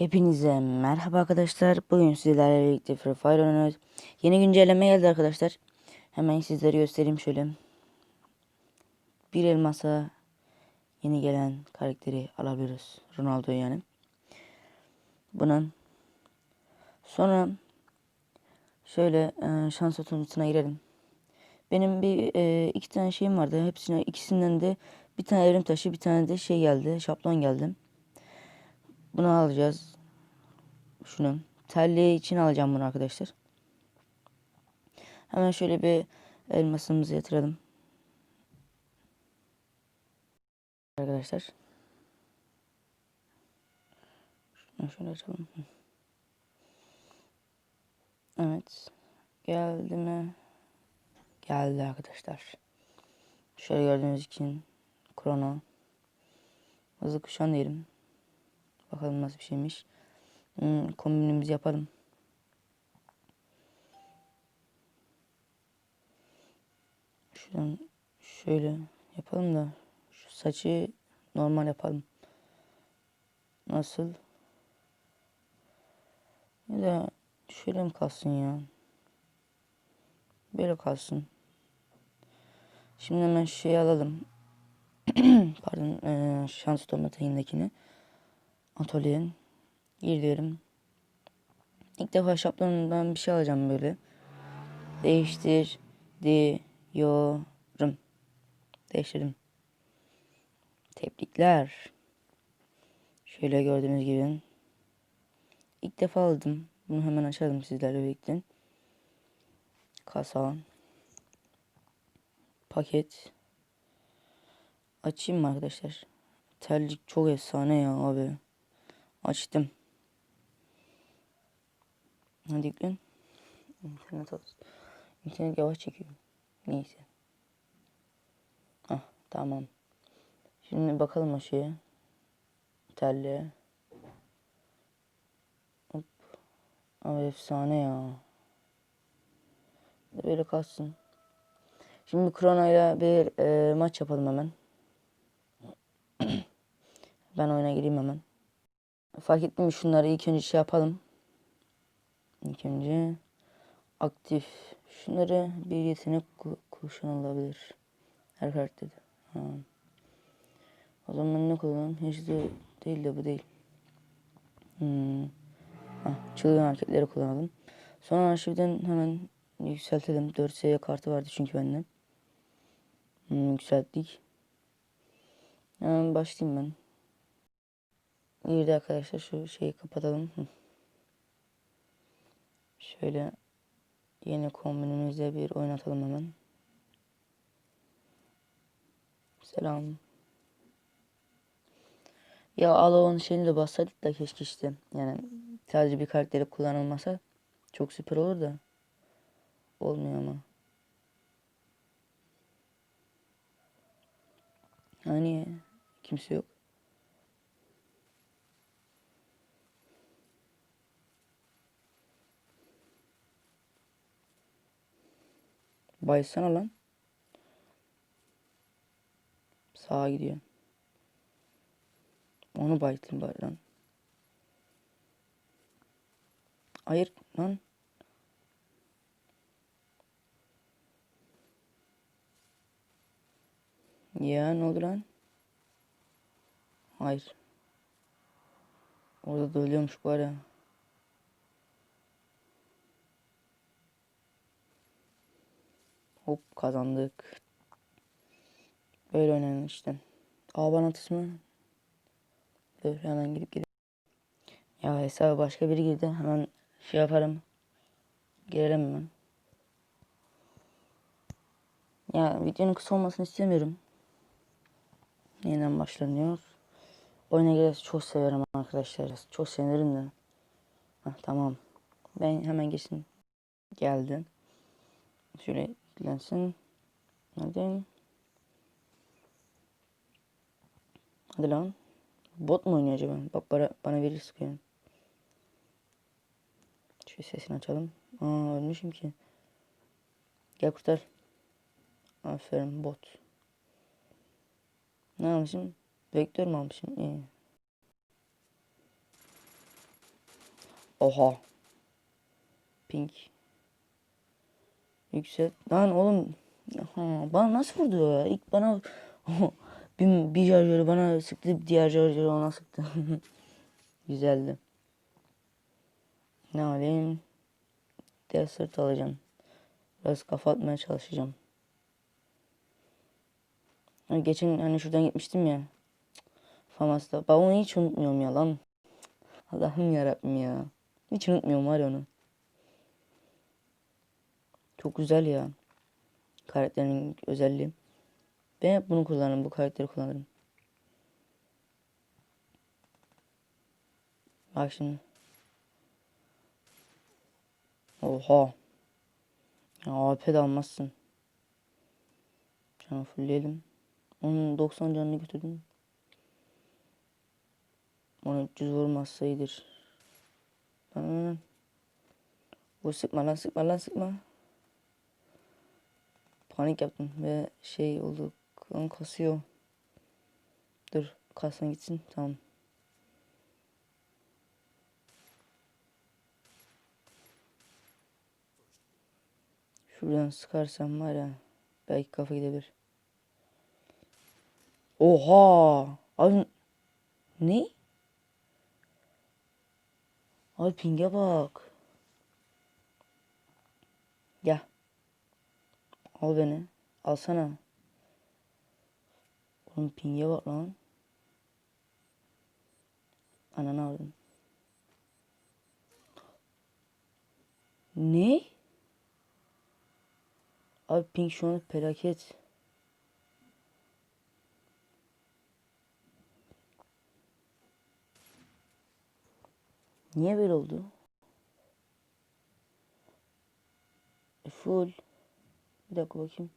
Hepinize merhaba arkadaşlar. Bugün sizlerle birlikte Free Fire oynuyoruz. Yeni güncelleme geldi arkadaşlar. Hemen sizlere göstereyim şöyle. Bir elmasa yeni gelen karakteri alabiliriz. Ronaldo yani. Bunun sonra şöyle e, şans otomatisine girelim. Benim bir e, iki tane şeyim vardı. Hepsine ikisinden de bir tane evrim taşı, bir tane de şey geldi. Şablon geldi. Bunu alacağız. Şunu. Telli için alacağım bunu arkadaşlar. Hemen şöyle bir elmasımızı yatıralım. Arkadaşlar. Şunu şöyle açalım. Evet. Geldi mi? Geldi arkadaşlar. Şöyle gördüğünüz için krono. Hızlı kuşan diyelim. Bakalım nasıl bir şeymiş. Hmm, kombinimizi yapalım. Şuradan şöyle yapalım da şu saçı normal yapalım. Nasıl? Ya da şöyle mi kalsın ya? Böyle kalsın. Şimdi hemen şey alalım. Pardon, ee, şans otomatiğindekini. Atölyenin gir diyorum. İlk defa şablonundan bir şey alacağım böyle. Değiştir diyorum. Değiştirdim. Tebrikler. Şöyle gördüğünüz gibi. İlk defa aldım. Bunu hemen açalım sizlerle birlikte. Kasa. Paket. Açayım mı arkadaşlar? Terlik çok efsane ya abi. Açtım. Hadi yüklen. İnternet olsun. İnternet yavaş çekiyor. Neyse. Ah tamam. Şimdi bakalım o şeye. Telli. Hop. Abi efsane ya. Böyle kalsın. Şimdi Krono ile bir e, maç yapalım hemen. ben oyuna gireyim hemen. Fark ettim mi şunları ilk önce şey yapalım. İlk önce aktif. Şunları bir yetenek kullanılabilir. Her karakterde. Ha. O zaman ne kullanalım? Hiç de değil de bu değil. Hmm. Hah, çılgın hareketleri kullanalım. Sonra arşivden hemen yükseltelim. 4 seviye kartı vardı çünkü bende. Hmm, yükselttik. Hemen başlayayım ben. İyi arkadaşlar şu şeyi kapatalım. Şöyle yeni kombinimizle bir oynatalım hemen. Selam. Ya Alo'nun şeyini de bassaydık da keşke işte. Yani sadece bir karakteri kullanılmasa çok süper olur da. Olmuyor ama. Hani kimse yok. Baysana lan. Sağa gidiyor. Onu baytın bari lan. Hayır lan. Ya ne oldu lan? Hayır. Orada da ölüyormuş bari. Hop kazandık. Böyle oynanır işte. Bana mı? Dur hemen gidip gidelim. Ya hesaba başka biri girdi. Hemen şey yaparım. Girelim hemen. Ya videonun kısa olmasını istemiyorum. Yeniden başlanıyor. Oyuna girerse çok severim arkadaşlar. Çok sevinirim de. Heh, tamam. Ben hemen girsin. Geldi. Şöyle yüklensin. Hadi. Hadi lan. Bot mu oynuyor acaba? Bak bana, bana verir sıkıyor. Şu sesini açalım. Aa ölmüşüm ki. Gel kurtar. Aferin bot. Ne almışım? Vektör mü almışım? İyi. Oha. Pink. Yüksek. Lan oğlum. Ha, bana nasıl vurdu? İlk bana bir, bir şarjörü bana sıktı. Diğer şarjörü ona sıktı. Güzeldi. Ne alayım? Desert alacağım. Biraz kafa atmaya çalışacağım. Geçen hani şuradan gitmiştim ya. Famas'ta. Ben onu hiç unutmuyorum ya lan. Allah'ım yarabbim ya. Hiç unutmuyorum var ya onu. Çok güzel ya. Karakterin özelliği. Ben hep bunu kullanırım. Bu karakteri kullanırım. Bak şimdi. Oha. Ya AP de almazsın. Canı fullleyelim. Onun 90 canını götürdüm. Ona 300 vurmazsa iyidir. Lan. Bu sıkma lan sıkma lan sıkma. Panik yaptım ve şey oldu. Kan kasıyor. Dur kalsın gitsin tamam. Şuradan sıkarsam var ya belki kafa gidebilir. Oha! Abi ne? Abi pinge bak. Gel. Al beni. Alsana. Oğlum pinge bak lan. Ananı aldım. Ne? Abi ping şu an felaket. Niye böyle oldu? E, full. Bir dakika bakayım.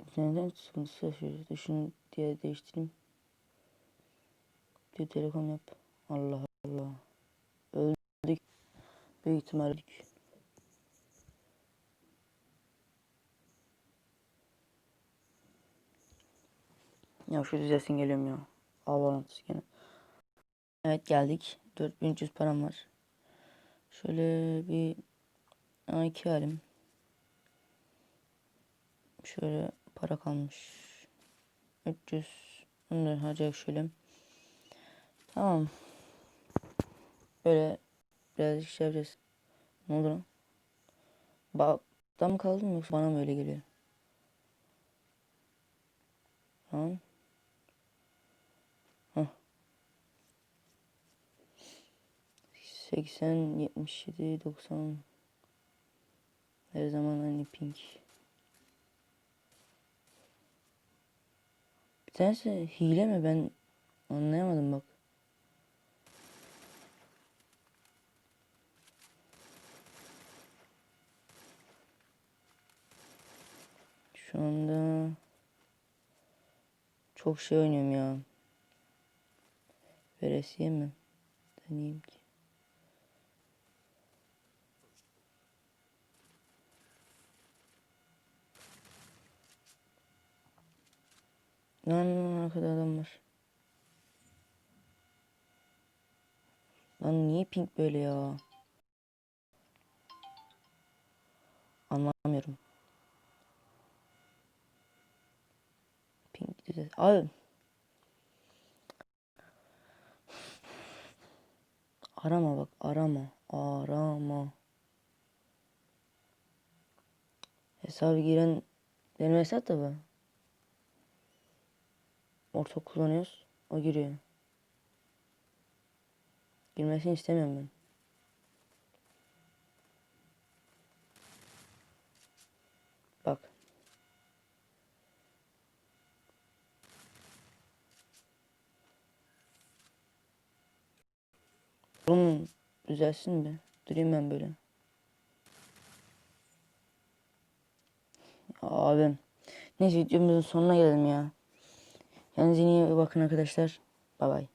İnternetten sıkıntısı yaşıyoruz. Şunu diye değiştireyim. Bir telekom yap. Allah Allah. Öldük. Büyük ihtimal öldük. Ya şu düzelsin geliyorum ya. Al bağlantısı gene. Evet geldik. 4300 param var. Şöyle bir A2 alayım. Şöyle para kalmış. 300. Bunları harcayıp şöyle. Tamam. Böyle birazcık şey yapacağız. Ne oldu lan? Bakta mı kaldım yoksa bana mı öyle geliyor? Tamam. Hah. 80, 77, 90 Her zaman aynı pink. Tanesi hile mi ben anlayamadım bak. Şu anda çok şey oynuyorum ya. Veresiye mi? Deneyeyim ki. Lan arkada adam var. Lan niye pink böyle ya? Anlamıyorum. Pink düzelt. Abi. Arama bak arama. Arama. Hesabı giren benim hesap da bu. Orta kullanıyoruz. O giriyor. Girmesini istemiyorum ben. Bak. Oğlum düzelsin be. Durayım ben böyle. Abim. Neyse videomuzun sonuna gelelim ya. Kendinize iyi bakın arkadaşlar. Bay bay.